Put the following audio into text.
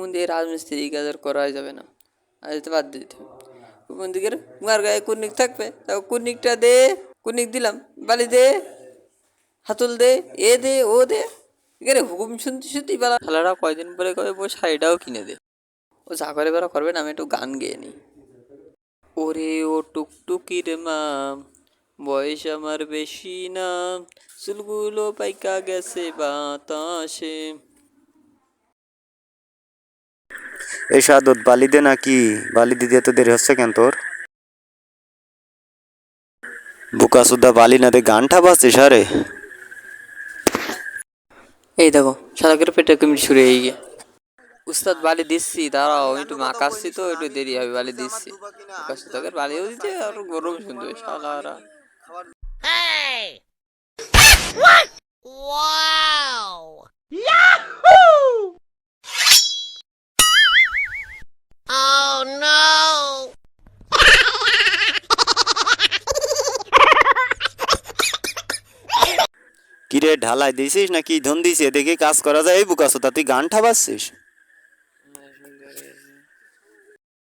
সুমন দিয়ে রাজমিস্ত্রি কাজ আর করা যাবে না। আজ তো বাদ দিতে কোন দিকের উমার গায়ে কুর্নিক থাকবে, তাও কুর্নিকটা দে, কুর্নিক দিলাম, বালি দে, হাতুল দে, এ দে, ও দে। এখানে হুকুম শুনতে শুনতেই বেলা। খেলাটা কয়দিন পরে কবে বই শাড়িটাও কিনে দে। ও যা করে বেলা করবে না, আমি একটু গান গেয়ে নিই। ওরে ও টুকটুকির মা, বয়স আমার বেশি না। চুলগুলো পাইকা গেছে বাতাসে। এই সাদত বালি দে নাকি? বালি দিতে এত দেরি হচ্ছে কেন তোর? বুকা সুদ্ধা বালি না দে গানটা বাজছিস আরে এই দেখো সাদাকের পেটে কমিটি শুরু হয়ে গিয়ে। উস্তাদ বালি দিচ্ছি দাঁড়াও একটু মাকাচ্ছি তো একটু দেরি হবে বালি দিচ্ছি। উস্তাদের বালিও দিতে আর গরম শুনতে হবে শালারা। কিরে ঢালাই দিছিস না কি ধন দিছিস? এদিকে কাজ করা যায়, এই বুকাসো তা তুই গান ঠাবাচ্ছিস